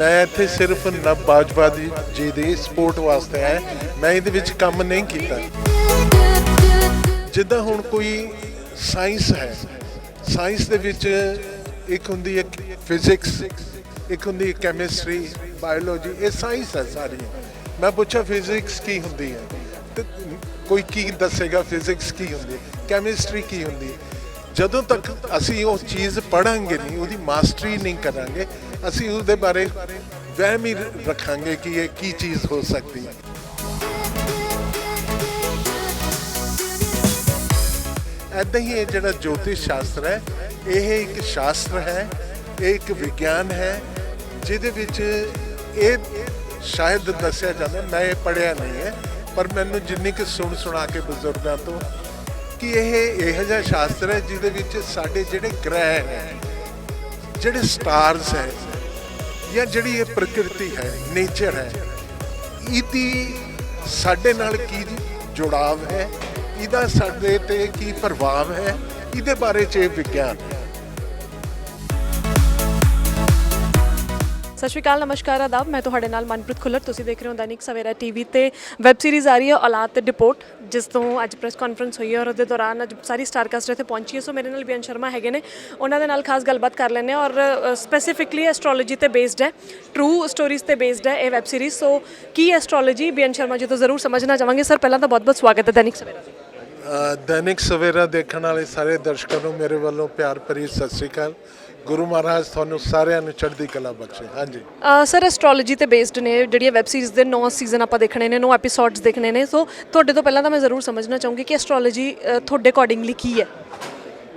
ਮੈਂ ਇੱਥੇ ਸਿਰਫ ਨਵ ਬਾਜਵਾ ਦੀ ਜੀ ਦੀ ਸਪੋਰਟ ਵਾਸਤੇ ਆਇਆ। ਮੈਂ ਇਹਦੇ ਵਿੱਚ ਕੰਮ ਨਹੀਂ ਕੀਤਾ। ਜਿੱਦਾਂ ਹੁਣ ਕੋਈ ਸਾਇੰਸ ਹੈ, ਸਾਇੰਸ ਦੇ ਵਿੱਚ ਇੱਕ ਹੁੰਦੀ ਹੈ ਫਿਜ਼ਿਕਸ, ਇੱਕ ਹੁੰਦੀ ਹੈ ਕੈਮਿਸਟਰੀ, ਬਾਇਓਲੋਜੀ, ਇਹ ਸਾਇੰਸ ਹੈ ਸਾਰੀ ਮੈਂ ਪੁੱਛਿਆ ਫਿਜ਼ਿਕਸ ਕੀ ਹੁੰਦੀ ਹੈ? ਤੇ ਕੋਈ ਕੀ ਦੱਸੇਗਾ ਫਿਜ਼ਿਕਸ ਕੀ ਹੁੰਦੀ ਹੈ? ਕੈਮਿਸਟਰੀ ਕੀ ਹੁੰਦੀ ਹੈ? ਜਦੋਂ ਤੱਕ ਅਸੀਂ ਉਹ ਚੀਜ਼ ਪੜਾਂਗੇ ਨਹੀਂ, ਉਹਦੀ ਮਾਸਟਰੀ ਨਹੀਂ ਕਰਾਂਗੇ, ਅਸੀਂ ਉਹਦੇ ਬਾਰੇ ਵਹਿਮ ਹੀ ਰੱਖਾਂਗੇ ਕਿ ਇਹ ਕੀ ਚੀਜ਼ ਹੋ ਸਕਦੀ ਹੈ। ਐਦਾਂ ਹੀ ਇਹ ਜਿਹੜਾ ਜੋਤਿਸ਼ ਸ਼ਾਸਤਰ ਹੈ, ਇਹ ਇੱਕ ਸ਼ਾਸਤਰ ਹੈ, ਇਹ ਇੱਕ ਵਿਗਿਆਨ ਹੈ, ਜਿਹਦੇ ਵਿੱਚ ਇਹ ਸ਼ਾਇਦ ਦੱਸਿਆ ਜਾਂਦਾ, ਮੈਂ ਇਹ ਪੜਿਆ ਨਹੀਂ ਹੈ, ਪਰ ਮੈਨੂੰ ਜਿੰਨੀ ਕਿ ਸੁਣ ਸੁਣਾ ਕੇ ਬਜ਼ੁਰਗਾਂ ਤੋਂ ਕਿ ਇਹ ਇਹੋ ਜਿਹਾ ਸ਼ਾਸਤਰ ਹੈ ਜਿਹਦੇ ਵਿੱਚ ਸਾਡੇ ਜਿਹੜੇ ਗ੍ਰਹਿ ਹੈ, ਜਿਹੜੇ ਸਟਾਰਸ ਹੈ ਜਾਂ ਜਿਹੜੀ ਇਹ ਪ੍ਰਕਿਰਤੀ ਹੈ ਨੇਚਰ ਹੈ, ਇਹਦੀ ਸਾਡੇ ਨਾਲ ਕੀ ਜੁੜਾਵ ਹੈ? ਇਹਦਾ ਸਾਡੇ ਤੇ ਕੀ ਪ੍ਰਭਾਵ ਹੈ? ਇਹਦੇ ਬਾਰੇ ਚ ਇਹ ਵਿਗਿਆਨ ਹੈ। ਸਤਿ ਸ਼੍ਰੀ ਅਕਾਲ, ਨਮਸਕਾਰ, ਆਦਾਬ। ਮੈਂ ਤੁਹਾਡੇ ਨਾਲ ਮਨਪ੍ਰੀਤ ਖੁੱਲਰ। ਤੁਸੀਂ ਦੇਖ ਰਹੇ ਹੋ ਦੈਨਿਕ ਸਵੇਰਾ ਟੀਵੀ ਤੇ ਵੈਬ ਸੀਰੀਜ਼ ਆ ਰਹੀ ਹੈ ਔਲਾਦ ਤੇ ਡਿਪੋਰਟ ਜਿਸ ਤੋਂ ਅੱਜ ਪ੍ਰੈਸ ਕਾਨਫਰੰਸ ਹੋਈ ਹੈ ਔਰ ਉਹਦੇ ਦੌਰਾਨ ਅੱਜ ਸਾਰੀ ਸਟਾਰਕਾਸਟ ਇੱਥੇ ਪਹੁੰਚੀ ਹੈ। ਸੋ ਮੇਰੇ ਨਾਲ ਬੀਐਨ ਸ਼ਰਮਾ ਹੈਗੇ ਨੇ। ਉਹਨਾਂ ਦੇ ਨਾਲ ਖਾਸ ਗੱਲਬਾਤ ਕਰ ਲੈਂਦੇ ਹਾਂ ਔਰ ਸਪੈਸੀਫਿਕਲੀ ਐਸਟ੍ਰੋਲੋਜੀ ਤੇ ਬੇਸਡ ਹੈ। ਟਰੂ ਸਟੋਰੀਜ਼ ਤੇ ਬੇਸਡ ਹੈ ਇਹ ਵੈਬ ਸੀਰੀਜ਼। ਸੋ ਕੀ ਐਸਟ੍ਰੋਲੋਜੀ ਬੀਐਨ ਸ਼ਰਮਾ ਜੀ ਤੋਂ ਜ਼ਰੂਰ ਸਮਝਣਾ ਚਾਹਾਂਗੇ। ਸਰ, ਪਹਿਲਾਂ ਤਾਂ ਬਹੁਤ-ਬਹੁਤ ਸਵਾਗਤ ਹੈ ਦੈਨਿਕ ਸਵੇਰਾ ਜੀ। ਦੈਨਿਕ ਸਵੇਰਾ ਦੇਖਣ ਵਾਲੇ ਸਾਰੇ ਦਰਸ਼ਕਾਂ ਨੂੰ ਮੇਰੇ ਵੱਲੋਂ ਪਿਆਰ ਭਰੀ ਸਤਿ ਸ੍ਰੀ ਅਕਾਲ। ਗੁਰੂ ਮਹਾਰਾਜ ਤੁਹਾਨੂੰ ਸਾਰਿਆਂ ਨੂੰ ਚੜ੍ਹਦੀ ਕਲਾ ਬਖਸ਼ੇ। ਹਾਂਜੀ। ਸਰ ਐਸਟ੍ਰੋਲੋਜੀ ਤੇ ਬੇਸਡ ਨੇ ਜਿਹੜੀਆਂ ਵੈਬ ਸੀਰੀਜ਼ ਦੇ 9 ਸੀਜ਼ਨ ਆਪਾਂ ਦੇਖਣੇ ਨੇ 9 ਐਪੀਸੋਡਸ ਦੇਖਣੇ ਨੇ। ਸੋ ਤੁਹਾਡੇ ਤੋਂ ਪਹਿਲਾਂ ਤਾਂ ਮੈਂ ਜ਼ਰੂਰ ਸਮਝਣਾ ਚਾਹੂੰਗੀ ਕਿ ਐਸਟ੍ਰੋਲੋਜੀ ਤੁਹਾਡੇ ਅਕੋਰਡਿੰਗਲੀ ਕੀ ਹੈ?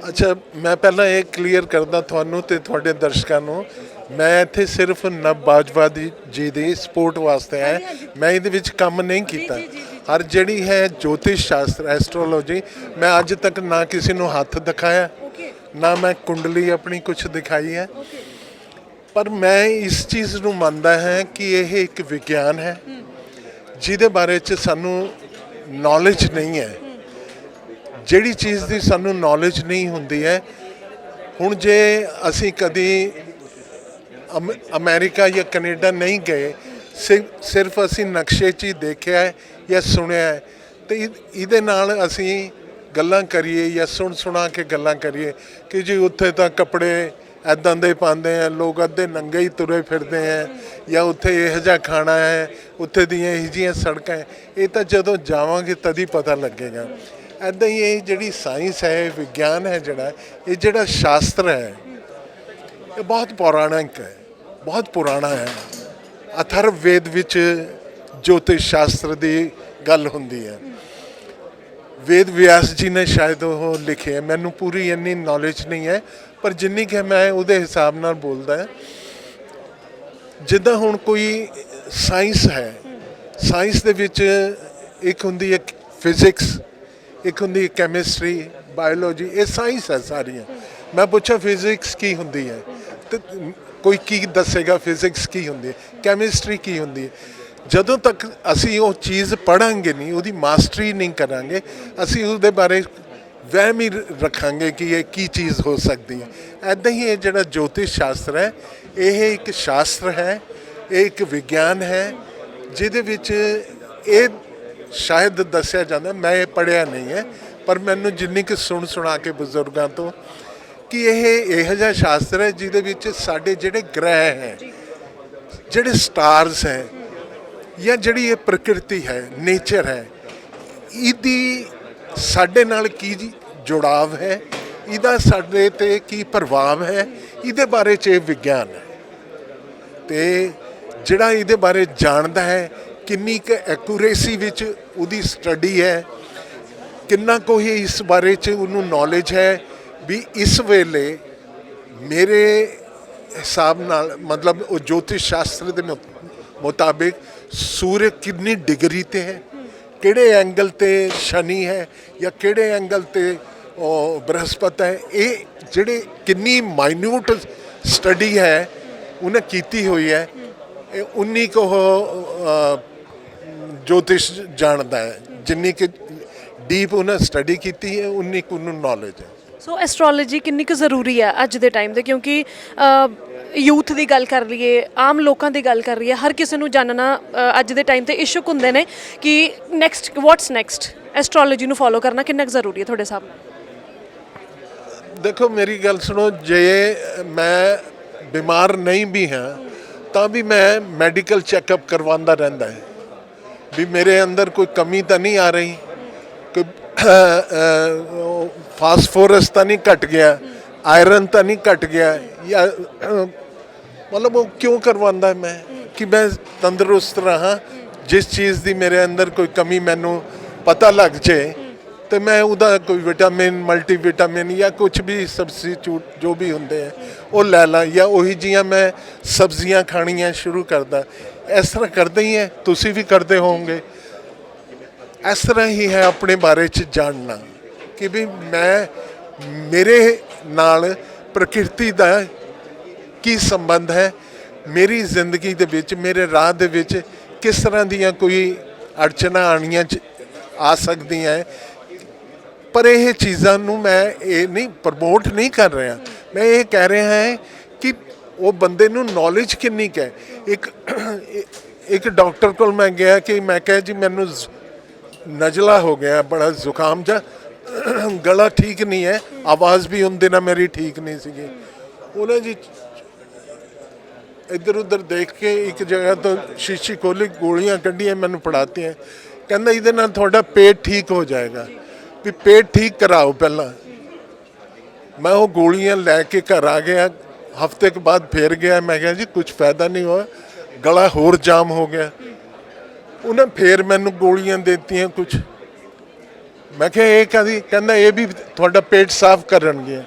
ਅੱਛਾ ਮੈਂ ਪਹਿਲਾਂ ਇਹ ਕਲੀਅਰ ਕਰਦਾ ਤੁਹਾਨੂੰ ਤੇ ਤੁਹਾਡੇ ਦਰਸ਼ਕਾਂ ਨੂੰ। ਮੈਂ ਇੱਥੇ ਸਿਰਫ ਨਵ ਬਾਜਵਾ ਦੀ ਜੀ ਦੀ ਸਪੋਰਟ ਵਾਸਤੇ ਆਇਆ। ਮੈਂ ਇਹਦੇ ਵਿੱਚ ਕੰਮ ਨਹੀਂ ਕੀਤਾ। ਹਰ ਜਿਹੜੀ ਹੈ ਜੋਤਿਸ਼ ਸ਼ਾਸਤਰ ਐਸਟ੍ਰੋਲੋਜੀ ਮੈਂ ਅੱਜ ਤੱਕ ਨਾ ਕਿਸੇ ਨੂੰ ਹੱਥ ਦਿਖਾਇਆ। ਨਾ ਮੈਂ ਕੁੰਡਲੀ ਆਪਣੀ ਕੁਝ ਦਿਖਾਈ ਹੈ। ਪਰ ਮੈਂ ਇਸ ਚੀਜ਼ ਨੂੰ ਮੰਨਦਾ ਹਾਂ ਕਿ ਇਹ ਇੱਕ ਵਿਗਿਆਨ ਹੈ, ਜਿਹਦੇ ਬਾਰੇ ਚ ਸਾਨੂੰ ਨੌਲੇਜ ਨਹੀਂ ਹੈ। ਜਿਹੜੀ ਚੀਜ਼ ਦੀ ਸਾਨੂੰ ਨੌਲੇਜ ਨਹੀਂ ਹੁੰਦੀ ਹੈ, ਹੁਣ ਜੇ ਅਸੀਂ ਕਦੀ ਅਮ- ਅਮਰੀਕਾ ਜਾਂ ਕੈਨੇਡਾ ਨਹੀਂ ਗਏ ਸਿ- ਸਿਰਫ ਅਸੀਂ ਨਕਸ਼ੇ 'ਚ ਹੀ ਦੇਖਿਆ ਹੈ ਜਾਂ ਸੁਣਿਆ ਹੈ, ਤੇ ਇਹ- ਇਹਦੇ ਨਾਲ ਅਸੀਂ ਗੱਲਾਂ ਕਰੀਏ ਜਾਂ ਸੁਣ ਸੁਣਾ ਕੇ ਗੱਲਾਂ ਕਰੀਏ ਕਿ ਜੀ ਉੱਥੇ ਤਾਂ ਕੱਪੜੇ ਐਦਾਂ ਦੇ ਪਾਉਂਦੇ ਆ, ਲੋਕ ਅੱਧੇ ਨੰਗੇ ਹੀ ਤੁਰੇ ਫਿਰਦੇ ਆ ਜਾਂ ਉੱਥੇ ਇਹੋ ਜਿਹਾ ਖਾਣਾ ਹੈ, ਉੱਥੇ ਦੀਆਂ ਇਹੋ ਜਿਹੀਆਂ ਸੜਕਾਂ ਹੈ, ਇਹ ਤਾਂ ਜਦੋਂ ਜਾਵਾਂਗੇ ਤਦ ਹੀ ਪਤਾ ਲੱਗੇਗਾ। ਐਦਾਂ ਹੀ ਇਹ ਜਿਹੜੀ ਸਾਇੰਸ ਹੈ, ਇਹ ਵਿਗਿਆਨ ਹੈ ਜਿਹੜਾ, ਇਹ ਜਿਹੜਾ ਸ਼ਾਸਤਰ ਹੈ, ਇਹ ਬਹੁਤ ਪੌਰਾਣਿਕ ਹੈ, ਬਹੁਤ ਪੁਰਾਣਾ ਹੈ। ਅਥਰਵ ਵੇਦ ਵਿੱਚ ਜੋਤਿਸ਼ ਸ਼ਾਸਤਰ ਦੀ ਗੱਲ ਹੁੰਦੀ ਹੈ। ਵੇਦ ਵਿਆਸ ਜੀ ਨੇ ਸ਼ਾਇਦ ਉਹ ਲਿਖੇ ਹੈ ਮੈਨੂੰ ਪੂਰੀ ਇੰਨੀ ਨੌਲੇਜ ਨਹੀਂ ਹੈ, ਪਰ ਜਿੰਨੀ ਕਿ ਮੈਂ ਉਹਦੇ ਹਿਸਾਬ ਨਾਲ ਬੋਲਦਾ ਹਾਂ, ਜਿੱਦਾਂ ਹੁਣ ਕੋਈ ਸਾਇੰਸ ਹੈ ਸਾਇੰਸ ਦੇ ਵਿੱਚ ਇੱਕ ਹੁੰਦੀ ਹੈ ਫਿਜ਼ਿਕਸ ਇੱਕ ਹੁੰਦੀ ਹੈ ਕੈਮਿਸਟਰੀ ਬਾਇਓਲੋਜੀ ਇਹ ਸਾਇੰਸ ਹੈ ਸਾਰੀਆਂ। ਮੈਂ ਪੁੱਛਿਆ ਫਿਜ਼ਿਕਸ ਕੀ ਹੁੰਦੀ ਹੈ? ਤੇ ਕੋਈ ਕੀ ਦੱਸੇਗਾ ਫਿਜ਼ਿਕਸ ਕੀ ਹੁੰਦੀ ਹੈ? ਕੈਮਿਸਟਰੀ ਕੀ ਹੁੰਦੀ ਹੈ? ਜਦੋਂ ਤੱਕ ਅਸੀਂ ਉਹ ਚੀਜ਼ ਪੜਾਂਗੇ ਨਹੀਂ, ਉਹਦੀ ਮਾਸਟਰੀ ਨਹੀਂ ਕਰਾਂਗੇ, ਅਸੀਂ ਉਹਦੇ ਬਾਰੇ ਵਹਿਮ ਹੀ ਰੱਖਾਂਗੇ ਕਿ ਇਹ ਕੀ ਚੀਜ਼ ਹੋ ਸਕਦੀ ਹੈ। ਐਦਾਂ ਹੀ ਇਹ ਜਿਹੜਾ ਜੋਤਿਸ਼ ਸ਼ਾਸਤਰ ਹੈ, ਇਹ ਇੱਕ ਸ਼ਾਸਤਰ ਹੈ, ਇਹ ਇੱਕ ਵਿਗਿਆਨ ਹੈ, ਜਿਹਦੇ ਵਿੱਚ ਇਹ ਸ਼ਾਇਦ ਦੱਸਿਆ ਜਾਂਦਾ, ਮੈਂ ਇਹ ਪੜਿਆ ਨਹੀਂ ਹੈ, ਪਰ ਮੈਨੂੰ ਜਿੰਨੀ ਕਿ ਸੁਣ ਸੁਣਾ ਕੇ ਬਜ਼ੁਰਗਾਂ ਤੋਂ ਕਿ ਇਹ ਇਹੋ ਜਿਹਾ ਸ਼ਾਸਤਰ ਹੈ ਜਿਹਦੇ ਵਿੱਚ ਸਾਡੇ ਜਿਹੜੇ ਗ੍ਰਹਿ ਹੈ, ਜਿਹੜੇ ਸਟਾਰਸ ਹੈ ਜਾਂ ਜਿਹੜੀ ਇਹ ਪ੍ਰਕਿਰਤੀ ਹੈ ਨੇਚਰ ਹੈ, ਇਹਦੀ ਸਾਡੇ ਨਾਲ ਕੀ ਜੁੜਾਵ ਹੈ? ਇਹਦਾ ਸਾਡੇ ਤੇ ਕੀ ਪ੍ਰਭਾਵ ਹੈ? ਇਹਦੇ ਬਾਰੇ ਚ ਇਹ ਵਿਗਿਆਨ ਹੈ। ਤੇ ਜਿਹੜਾ ਇਹਦੇ ਬਾਰੇ ਜਾਣਦਾ ਹੈ, ਕਿੰਨੀ ਕੁ ਐਕੂਰੇਸੀ ਵਿੱਚ ਉਹਦੀ ਸਟੱਡੀ ਹੈ, ਕਿੰਨਾ ਕੁ ਹੀ ਇਸ ਬਾਰੇ ਚ ਉਹਨੂੰ ਨੌਲੇਜ ਹੈ, ਵੀ ਇਸ ਵੇਲੇ ਮੇਰੇ ਹਿਸਾਬ ਨਾਲ ਮਤਲਬ ਉਹ ਜੋਤਿਸ਼ ਸ਼ਾਸਤਰ ਦੇ ਮੁ- ਮੁਤਾਬਿਕ ਸੂਰਜ ਕਿੰਨੀ ਡਿਗਰੀ ਤੇ ਹੈ, ਕਿਹੜੇ ਐਂਗਲ ਤੇ ਸ਼ਨੀ ਹੈ ਜਾਂ ਕਿਹੜੇ ਐਂਗਲ ਤੇ ਉਹ ਬ੍ਰਹਸਪਤ ਹੈ, ਇਹ ਜਿਹੜੇ ਕਿੰਨੀ ਮਾਈਨਿਊਟ ਸਟੱਡੀ ਹੈ, ਉਹਨੇ ਕੀਤੀ ਹੋਈ ਹੈ, ਇਹ ਉਨੀ ਕੋ ਜੋਤਿਸ਼ ਜਾਣਦਾ ਹੈ, ਜਿੰਨੀ ਕਿ ਡੀਪ ਉਹਨੇ ਸਟੱਡੀ ਕੀਤੀ ਹੈ, ਉਨੀ ਕੁ ਉਹਨੂੰ ਨੌਲੇਜ ਹੈ। ਸੋ ਐਸਟ੍ਰੋਲੋਜੀ ਕਿੰਨੀ ਕੁ ਜ਼ਰੂਰੀ ਹੈ ਅੱਜ ਦੇ ਟਾਈਮ ਤੇ ਕਿਉਂਕਿ ਯੂਥ ਦੀ ਗੱਲ ਕਰ ਲਈਏ, ਆਮ ਲੋਕਾਂ ਦੀ ਗੱਲ ਕਰ ਲਈਏ, ਹਰ ਕਿਸੇ ਨੂੰ ਜਾਣਨਾ ਅੱਜ ਦੇ ਟਾਈਮ ਤੇ ਇਸ਼ੂਕ ਹੁੰਦੇ ਨੇ ਕਿ ਨੈਕਸਟ ਵਾਟਸ ਨੈਕਸਟ ਐਸਟ੍ਰੋਲੋਜੀ ਨੂੰ ਫੋਲੋ ਕਰਨਾ ਕਿੰਨਾ ਕੁ ਜ਼ਰੂਰੀ ਹੈ ਤੁਹਾਡੇ ਹਿਸਾਬ ਨਾਲ? ਦੇਖੋ, ਮੇਰੀ ਗੱਲ ਸੁਣੋ, ਜੇ ਮੈਂ ਬਿਮਾਰ ਨਹੀਂ ਵੀ ਹਾਂ, ਤਾਂ ਵੀ ਮੈਂ ਮੈਡੀਕਲ ਚੈੱਕਅਪ ਕਰਵਾਉਂਦਾ ਰਹਿੰਦਾ ਹੈ। ਵੀ ਮੇਰੇ ਅੰਦਰ ਕੋਈ ਕਮੀ ਤਾਂ ਨਹੀਂ ਆ ਰਹੀ? ਕੋਈ ਫਾਸਫੋਰਸ ਤਾਂ ਨਹੀਂ ਘਟ ਗਿਆ, ਆਇਰਨ ਤਾਂ ਨਹੀਂ ਘਟ ਗਿਆ, ਜਾਂ, ਮਤਲਬ ਉਹ ਕਿਉਂ ਕਰਵਾਉਂਦਾ ਮੈਂ? ਕਿ ਮੈਂ ਤੰਦਰੁਸਤ ਰਹਾ, ਜਿਸ ਚੀਜ਼ ਦੀ ਮੇਰੇ ਅੰਦਰ ਕੋਈ ਕਮੀ ਮੈਨੂੰ ਪਤਾ ਲੱਗ ਜੇ, ਤੇ ਮੈਂ ਉਹਦਾ ਕੋਈ ਵਿਟਾਮਿਨ, ਮਲਟੀਵਿਟਾਮਿਨ ਜਾਂ ਕੁਝ ਵੀ ਸਬਸਟੀਟਿਊਟ ਜੋ ਵੀ ਹੁੰਦੇ ਆ, ਉਹ ਲੈ ਲਾਂ, ਜਾਂ ਉਹੀ ਜੀਆਂ ਮੈਂ ਸਬਜ਼ੀਆਂ ਖਾਣੀਆਂ ਸ਼ੁਰੂ ਕਰਦਾ। ਇਸ ਤਰ੍ਹਾਂ ਕਰਦੇ ਹੀ ਹੈ ਤੁਸੀਂ ਵੀ ਕਰਦੇ ਹੋਵੋਗੇ। ਇਸ ਤਰ੍ਹਾਂ ਹੀ ਹੈ ਆਪਣੇ ਬਾਰੇ ਚ ਜਾਣਨਾ ਕਿ ਵੀ ਮੈਂ, ਮੇਰੇ ਨਾਲ ਪ੍ਰਕਿਰਤੀ ਦਾ ਕੀ ਸੰਬੰਧ ਹੈ, ਮੇਰੀ ਜ਼ਿੰਦਗੀ ਦੇ ਵਿੱਚ, ਮੇਰੇ ਰਾਹ ਦੇ ਵਿੱਚ ਕਿਸ ਤਰ੍ਹਾਂ ਦੀਆਂ ਕੋਈ ਅੜਚਨਾ ਆਣੀਆਂ ਚ ਆ ਸਕਦੀਆਂ ਹੈ। ਪਰ ਇਹ ਚੀਜ਼ਾਂ ਨੂੰ ਮੈਂ ਇਹ ਨਹੀਂ, ਪ੍ਰਮੋਟ ਨਹੀਂ ਕਰ ਰਿਹਾ। ਮੈਂ ਇਹ ਕਹਿ ਰਿਹਾ ਹਾਂ ਕਿ ਉਹ ਬੰਦੇ ਨੂੰ ਨੌਲੇਜ ਕਿੰਨੀ ਕੁ ਹੈ? ਇੱਕ ਇੱਕ ਡਾਕਟਰ ਕੋਲ ਮੈਂ ਗਿਆ ਕਿ ਮੈਂ ਕਿਹਾ ਜੀ, ਮੈਨੂੰ ਜ਼- ਨਜ਼ਲਾ ਹੋ ਗਿਆ, ਬੜਾ ਜ਼ੁਕਾਮ ਜਾ ਗਲਾ ਠੀਕ ਨਹੀਂ ਹੈ, ਆਵਾਜ਼ ਵੀ ਹੁੰਦੇ ਨਾ ਮੇਰੀ ਠੀਕ ਨਹੀਂ ਸੀਗੀ। ਉਹਨਾਂ ਜੀ ਇੱਧਰ ਉੱਧਰ ਦੇਖ ਕੇ ਇੱਕ ਜਗ੍ਹਾ ਤੋਂ ਸ਼ੀਸ਼ੀ ਖੋਲੀ, ਗੋਲੀਆਂ ਕੱਢੀਆਂ, ਮੈਨੂੰ ਫੜਾਤੀਆਂ। ਕਹਿੰਦਾ ਇਹਦੇ ਨਾਲ ਤੁਹਾਡਾ ਪੇਟ ਠੀਕ ਹੋ ਜਾਏਗਾ। ਵੀ ਪੇਟ ਠੀਕ ਕਰਾਓ ਪਹਿਲਾਂ। ਮੈਂ ਉਹ ਗੋਲੀਆਂ ਲੈ ਕੇ ਘਰ ਆ ਗਿਆ। ਹਫ਼ਤੇ ਕੇ ਬਾਅਦ ਫੇਰ ਗਿਆ। ਮੈਂ ਕਿਹਾ ਜੀ ਕੁਝ ਫਾਇਦਾ ਨਹੀਂ ਹੋਇਆ। ਗਲਾ ਹੋਰ ਜਾਮ ਹੋ ਗਿਆ। ਉਹਨੇ ਫੇਰ ਮੈਨੂੰ ਗੋਲੀਆਂ ਦਿੱਤੀਆਂ ਕੁਝ ਮੈਂ ਕਿਹਾ ਇਹ ਕਦੀ ਕਹਿੰਦਾ ਇਹ ਵੀ ਤੁਹਾਡਾ ਪੇਟ ਸਾਫ਼ ਕਰਨਗੇ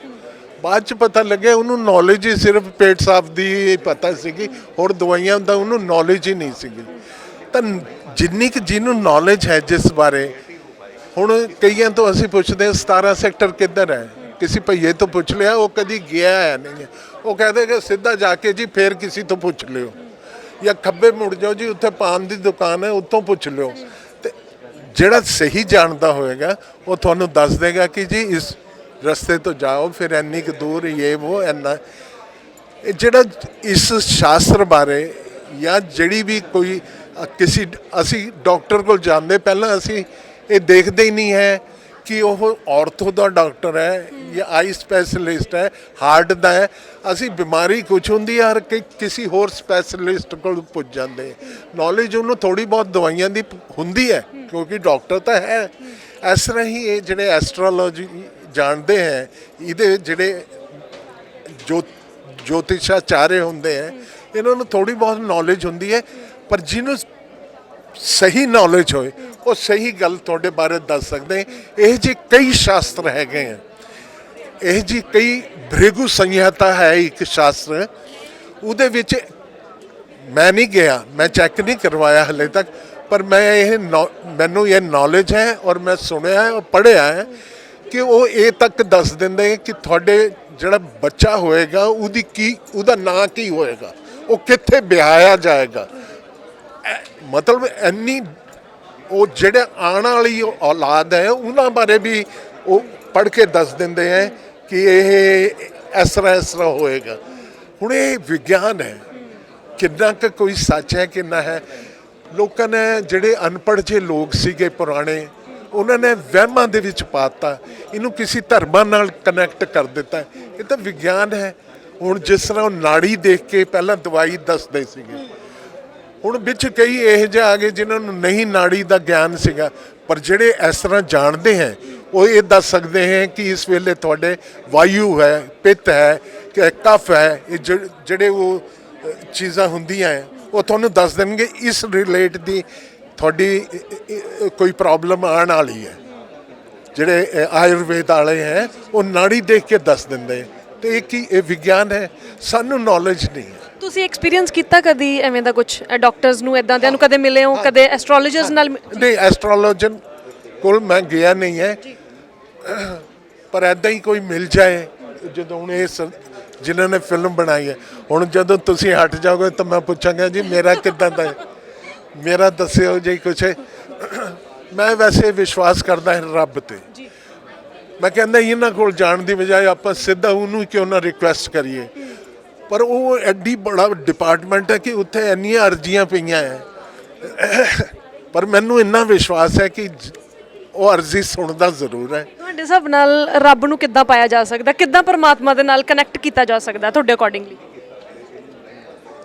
ਬਾਅਦ ਚ ਪਤਾ ਲੱਗਿਆ ਉਹਨੂੰ ਨੌਲੇਜ ਹੀ ਸਿਰਫ ਪੇਟ ਸਾਫ਼ ਦੀ ਹੀ ਪਤਾ ਸੀਗੀ, ਹੋਰ ਦਵਾਈਆਂ ਦਾ ਉਹਨੂੰ ਨੌਲੇਜ ਹੀ ਨਹੀਂ ਸੀਗੀ। ਤਾਂ ਜਿੰਨੀ ਕਿ ਜਿਹਨੂੰ ਨੌਲੇਜ ਹੈ ਜਿਸ ਬਾਰੇ, ਹੁਣ ਕਈਆਂ ਤੋਂ ਅਸੀਂ ਪੁੱਛਦੇ ਹਾਂ 17 ਸੈਕਟਰ ਕਿੱਧਰ ਹੈ? ਕਿਸੇ ਭਈਏ ਤੋਂ ਪੁੱਛ ਲਿਆ, ਉਹ ਕਦੀ ਗਿਆ ਹੈ ਨਹੀਂ ਹੈ। ਉਹ ਕਹਦੇ ਕਿ ਸਿੱਧਾ ਜਾ ਕੇ ਜੀ ਫੇਰ ਕਿਸੇ ਤੋਂ ਪੁੱਛ ਲਿਓ। ਜਾਂ ਖੱਬੇ ਮੁੜ ਜਾਓ ਜੀ, ਉੱਥੇ ਪਾਨ ਦੀ ਦੁਕਾਨ ਹੈ, ਉੱਥੋਂ ਪੁੱਛ ਲਿਓ। ਤੇ ਜਿਹੜਾ ਸਹੀ ਜਾਣਦਾ ਹੋਏਗਾ, ਉਹ ਤੁਹਾਨੂੰ ਦੱਸ ਦੇਗਾ ਕਿ ਜੀ, ਇਸ ਰਸਤੇ ਤੋਂ ਜਾਓ, ਫਿਰ ਇੰਨੀ ਕੁ ਦੂਰ ਇਹ ਉਹ ਇੰਨਾ। ਇਹ ਜਿਹੜਾ ਇਸ ਸ਼ਾਸਤਰ ਬਾਰੇ ਜਾਂ ਜਿਹੜੀ ਵੀ ਕੋਈ ਕਿਸੇ ਅਸੀਂ ਡਾਕਟਰ ਕੋਲ ਜਾਂਦੇ, ਪਹਿਲਾਂ ਅਸੀਂ ਇਹ ਦੇਖਦੇ ਹੀ ਨਹੀਂ ਹੈ। ਕਿ ਉਹ ਔਰਥੋ ਦਾ ਡਾਕਟਰ ਹੈ ਜਾਂ ਆਈ ਸਪੈਸ਼ਲਿਸਟ ਹੈ, ਹਾਰਟ ਦਾ ਹੈ, ਅਸੀਂ ਬਿਮਾਰੀ ਕੁਝ ਹੁੰਦੀ ਹੈ, ਹਰ ਕਿ ਕਿਸੇ ਹੋਰ ਸਪੈਸ਼ਲਿਸਟ ਕੋਲ ਪੁੱਜ ਜਾਂਦੇ ਨੌਲੇਜ ਉਹਨੂੰ ਥੋੜੀ ਬਹੁਤ ਦਵਾਈਆਂ ਦੀ ਹੁੰਦੀ ਹੈ, ਕਿਉਂਕਿ ਡਾਕਟਰ ਤਾਂ ਹੈ। ਇਸ ਤਰ੍ਹਾਂ ਹੀ ਇਹ ਜਿਹੜੇ ਐਸਟ੍ਰੋਲੋਜੀ ਜਾਣਦੇ ਹੈ, ਇਹਦੇ ਜਿਹੜੇ ਜੋ ਜੋਤਿਸ਼ਾਚਾਰੇ ਹੁੰਦੇ ਹੈ, ਇਹਨਾਂ ਨੂੰ ਥੋੜੀ ਬਹੁਤ ਨੌਲੇਜ ਹੁੰਦੀ ਹੈ, ਪਰ ਜਿਹਨੂੰ ਸਹੀ ਨੌਲੇਜ ਹੋਏ ਉਹ ਸਹੀ ਗੱਲ ਤੁਹਾਡੇ ਬਾਰੇ ਦੱਸ ਸਕਦੇ ਇਹ ਜੀ ਕਈ ਸ਼ਾਸਤਰ ਹੈਗੇ ਆ। ਇਹ ਜੀ ਕਈ ਭ੍ਰਿਗੂ ਸੰਹਿਤਾ ਹੈ ਇੱਕ ਸ਼ਾਸਤਰ। ਉਹਦੇ ਵਿੱਚ ਮੈਂ ਨਹੀਂ ਗਿਆ, ਮੈਂ ਚੈੱਕ ਨਹੀਂ ਕਰਵਾਇਆ ਹਲੇ ਤੱਕ, ਪਰ ਮੈਂ ਇਹ ਨੌ- ਮੈਨੂੰ ਇਹ ਨੌਲੇਜ ਹੈ ਔਰ ਮੈਂ ਸੁਣਿਆ ਹੈ ਔਰ ਪੜ੍ਹਿਆ ਹੈ ਕਿ ਉਹ ਇਹ ਤੱਕ ਦੱਸ ਦਿੰਦੇ ਕਿ ਤੁਹਾਡੇ ਜਿਹੜਾ ਬੱਚਾ ਹੋਏਗਾ, ਉਹਦੀ ਕੀ, ਉਹਦਾ ਨਾਂ ਕੀ ਹੋਏਗਾ, ਉਹ ਕਿੱਥੇ ਵਿਆਹਿਆ ਜਾਏਗਾ। ਮਤਲਬ ਇੰਨੀ ਉਹ ਜਿਹੜੇ ਆਉਣ ਵਾਲੀ ਔਲਾਦ ਹੈ, ਉਹਨਾਂ ਬਾਰੇ ਵੀ ਉਹ ਪੜ੍ਹ ਕੇ ਦੱਸ ਦਿੰਦੇ ਹੈ ਕਿ ਇਹ ਇਸ ਤਰ੍ਹਾਂ ਇਸ ਤਰ੍ਹਾਂ ਹੋਏਗਾ। ਹੁਣ ਇਹ ਵਿਗਿਆਨ ਹੈ, ਕਿੰਨਾ ਕੁ ਕੋਈ ਸੱਚ ਹੈ, ਕਿੰਨਾ ਹੈ। ਲੋਕਾਂ ਨੇ ਜਿਹੜੇ ਅਨਪੜ੍ਹ ਜੇ ਲੋਕ ਸੀਗੇ ਪੁਰਾਣੇ, ਉਹਨਾਂ ਨੇ ਵਹਿਮਾਂ ਦੇ ਵਿੱਚ ਪਾਤਾ ਇਹਨੂੰ ਕਿਸੇ ਧਰਮਾਂ ਨਾਲ ਕਨੈਕਟ ਕਰ ਦਿੱਤਾ। ਇਹ ਤਾਂ ਵਿਗਿਆਨ ਹੈ। ਹੁਣ ਜਿਸ ਤਰ੍ਹਾਂ ਉਹ ਨਾੜੀ ਦੇਖ ਕੇ ਪਹਿਲਾਂ ਦਵਾਈ ਦੱਸਦੇ ਸੀਗੇ ਹੁਣ ਵਿੱਚ ਕਈ ਇਹ ਜਿਹੇ ਆ ਗਏ ਜਿਨ੍ਹਾਂ ਨੂੰ ਨਹੀਂ ਨਾੜੀ ਦਾ ਗਿਆਨ ਸੀਗਾ, ਪਰ ਜਿਹੜੇ ਇਸ ਤਰ੍ਹਾਂ ਜਾਣਦੇ ਹੈ, ਉਹ ਇਹ ਦੱਸ ਸਕਦੇ ਹੈ ਕਿ ਇਸ ਵੇਲੇ ਤੁਹਾਡੇ ਵਾਯੂ ਹੈ, ਪਿੱਤ ਹੈ, ਕਿ ਕਫ ਹੈ, ਇਹ ਜਿਹੜੇ ਉਹ ਚੀਜ਼ਾਂ ਹੁੰਦੀਆਂ ਹੈ, ਉਹ ਤੁਹਾਨੂੰ ਦੱਸ ਦੇਣਗੇ, ਇਸ ਰਿਲੇਟ ਦੀ ਤੁਹਾਡੀ ਕੋਈ ਪ੍ਰੋਬਲਮ ਆਉਣ ਵਾਲੀ ਹੈ ਜਿਹੜੇ ਆਯੁਰਵੇਦ ਵਾਲੇ ਹੈ, ਉਹ ਨਾੜੀ ਦੇਖ ਕੇ ਦੱਸ ਦਿੰਦੇ ਹੈ। ਤੇ ਇਹ ਕੀ ਇਹ ਵਿਗਿਆਨ ਹੈ ਸਾਨੂੰ ਨੌਲੇਜ ਨਹੀਂ ਹੈ। ਤੁਸੀਂ ਐਕਸਪੀਰੀਅੰਸ ਕੀਤਾ ਕਦੀ ਐਵੇਂ ਦਾ ਕੁਝ ਡਾਕਟਰਸ ਨੂੰ ਇਦਾਂ ਦਿਆਂ ਨੂੰ ਕਦੇ ਮਿਲੇ ਹੋ? ਕਦੇ ਐਸਟ੍ਰੋਲੋਜਰਸ ਨਾਲ ਨਹੀਂ ਐਸਟ੍ਰੋਲੋਜਨ ਕੋਲ ਮੈਂ ਗਿਆ ਨਹੀਂ ਹੈ। ਪਰ ਐਦਾਂ ਹੀ ਕੋਈ ਮਿਲ ਜਾਏ ਜਦੋਂ ਹੁਣ ਇਹ ਜਿਨ੍ਹਾਂ ਨੇ ਫਿਲਮ ਬਣਾਈ ਹੈ। ਹੁਣ ਜਦੋਂ ਤੁਸੀਂ ਹਟ ਜਾਓਗੇ ਤਾਂ ਮੈਂ ਪੁੱਛਾਂਗਾ ਜੀ ਮੇਰਾ ਕਿੱਦਾਂ ਦਾ ਹੈ? ਮੇਰਾ ਦੱਸਿਓ ਜੀ ਕੁਛ। ਮੈਂ ਵੈਸੇ ਵਿਸ਼ਵਾਸ ਕਰਦਾ ਹਾਂ ਰੱਬ ਤੇ। ਮੈਂ ਕਹਿੰਦਾ ਇਹਨਾਂ ਕੋਲ ਜਾਣ ਦੀ ਬਜਾਏ ਆਪਾਂ ਸਿੱਧਾ ਉਹਨੂੰ ਕਿਉਂ ਨਾ ਰਿਕੁਐਸਟ ਕਰੀਏ? ਪਰ ਉਹ ਐਡੀ ਬੜਾ ਡਿਪਾਰਟਮੈਂਟ ਹੈ ਕਿ ਉੱਥੇ ਇੰਨੀਆਂ ਅਰਜ਼ੀਆਂ ਪਈਆਂ ਹੈ ਪਰ ਮੈਨੂੰ ਇੰਨਾ ਵਿਸ਼ਵਾਸ ਹੈ ਕਿ ਉਹ ਅਰਜ਼ੀ ਸੁਣਦਾ ਜ਼ਰੂਰ ਹੈ ਤੁਹਾਡੇ ਹਿਸਾਬ ਨਾਲ ਰੱਬ ਨੂੰ ਕਿੱਦਾਂ ਪਾਇਆ ਜਾ ਸਕਦਾ? ਕਿੱਦਾਂ ਪਰਮਾਤਮਾ ਦੇ ਨਾਲ ਕਨੈਕਟ ਕੀਤਾ ਜਾ ਸਕਦਾ ਤੁਹਾਡੇ ਅਕੋਰਡਿੰਗਲੀ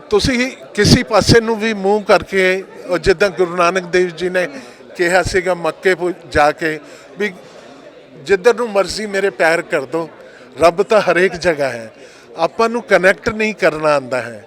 ਤੁਸੀਂ ਕਿਸੇ ਪਾਸੇ ਨੂੰ ਵੀ ਮੂੰਹ ਕਰਕੇ ਜਿੱਦਾਂ ਗੁਰੂ ਨਾਨਕ ਦੇਵ ਜੀ ਨੇ ਕਿਹਾ ਸੀਗਾ ਮੱਕੇ ਜਾ ਕੇ ਵੀ ਜਿੱਧਰ ਨੂੰ ਮਰਜ਼ੀ ਮੇਰੇ ਪੈਰ ਕਰ ਦੋ, ਰੱਬ ਤਾਂ ਹਰੇਕ ਜਗ੍ਹਾ ਹੈ। ਆਪਾਂ ਨੂੰ ਕਨੈਕਟ ਨਹੀਂ ਕਰਨਾ ਆਂਦਾ ਹੈ।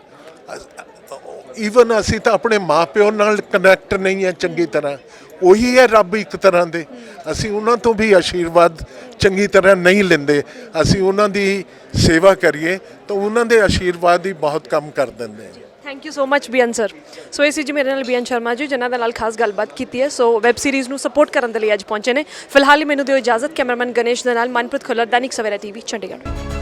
ਈਵਨ ਅਸੀਂ ਤਾਂ ਆਪਣੇ ਮਾਪਿਓ ਨਾਲ ਕਨੈਕਟ ਨਹੀਂ ਹੈ ਚੰਗੀ ਤਰ੍ਹਾਂ। ਉਹੀ ਹੈ ਰੱਬ ਇੱਕ ਤਰ੍ਹਾਂ ਦੇ। ਅਸੀਂ ਉਹਨਾਂ ਤੋਂ ਵੀ ਆਸ਼ੀਰਵਾਦ ਚੰਗੀ ਤਰ੍ਹਾਂ ਨਹੀਂ ਲੈਂਦੇ। ਅਸੀਂ ਉਹਨਾਂ ਦੀ ਸੇਵਾ ਕਰੀਏ ਤਾਂ ਉਹਨਾਂ ਦੇ ਆਸ਼ੀਰਵਾਦ ਹੀ ਬਹੁਤ ਕੰਮ ਕਰ ਦਿੰਦੇ। ਹੈ thank you so much BN sir so ਇਹ ਸੀ ਜੀ ਮੇਰੇ ਨਾਲ ਬੀਐਨ ਸ਼ਰਮਾ ਜੀ, ਜਿਨ੍ਹਾਂ ਦੇ ਨਾਲ ਖਾਸ ਗੱਲਬਾਤ ਕੀਤੀ ਹੈ। ਸੋ ਵੈਬ ਸੀਰੀਜ਼ ਨੂੰ ਸਪੋਰਟ ਕਰਨ ਦੇ ਲਈ ਅੱਜ ਪਹੁੰਚੇ ਨੇ। ਫਿਲਹਾਲ ਹੀ ਮੈਨੂੰ ਦਿਓ ਇਜਾਜ਼ਤ ਕੈਮਰਾਮੈਨ ਗਣੇਸ਼ ਦੇ ਨਾਲ, ਮਨਪ੍ਰੀਤ ਖੁੱਲਰ, ਦੈਨਿਕ ਸਵੇਰਾ ਟੀਵੀ ਚੰਡੀਗੜ੍ਹ।